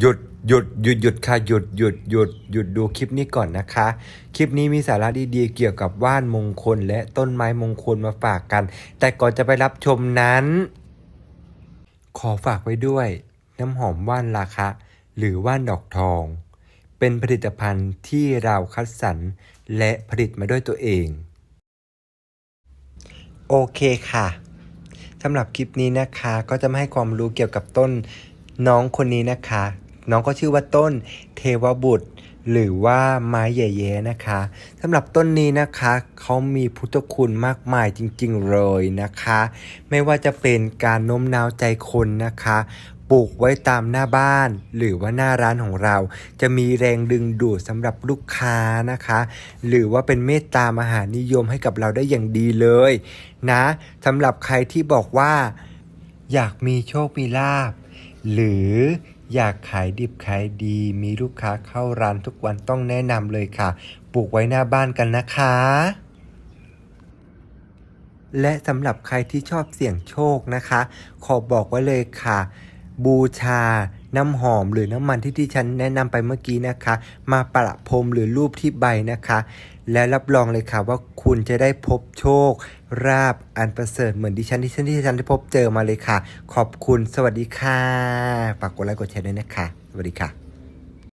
หยุดหยุดหยุดหยุดค่ะหยุดหยุดหยุดหยุดดูคลิปนี้ก่อนนะคะ คลิปนี้มีสาระดีๆ เกี่ยวกับว่านมงคลและต้นไม้มงคลมาฝากกัน แต่ก่อนจะไปรับชมนั้น ขอฝากไว้ด้วย น้ำหอมว่านราคะ หรือว่านดอกทอง เป็นผลิตภัณฑ์ที่เราคัดสรรและผลิตมาด้วยตัวเอง โอเคค่ะสำหรับคลิปนี้นะคะก็จะมาให้ความรู้เกี่ยวกับต้นน้องคนนี้นะคะ น้องก็ชื่อว่าต้นเทวบุตร หรือว่าไม้แย่ๆนะคะสำหรับต้นนี้นะคะเขามีพุทธคุณมากมายจริงๆเลยนะคะ ไม่ว่าจะเป็นการโน้มน้าวใจคนนะคะปลูกไว้ตามหน้าบ้าน หรือว่าหน้าร้านของเรา จะมีแรงดึงดูดสำหรับลูกค้านะคะ หรือว่าเป็นเมตตามหานิยมให้กับเราได้อย่างดีเลยนะสำหรับใครที่บอกว่า อยากมีโชคมีลาบ หรือ อยากขายดิบขายดี มีลูกค้าเข้าร้านทุกวันต้องแนะนำเลยค่ะ ปลูกไว้หน้าบ้านกันนะคะ และสำหรับใครที่ชอบเสี่ยงโชคนะคะ ขอบอกไว้เลยค่ะ บูชา น้ำหอมหรือน้ำมันที่ที่ฉันแนะนำไปเมื่อกี้นะคะ มาประพรมหรือรูปที่ใบนะคะ และรับรองเลยค่ะว่าคุณจะได้พบโชค ราบอันประเสริฐเหมือนดิฉันที่ฉันที่ฉันได้พบเจอมาเลยค่ะ ขอบคุณสวัสดีค่ะฝากกดไลค์กดแชร์ด้วยนะคะ สวัสดีค่ะ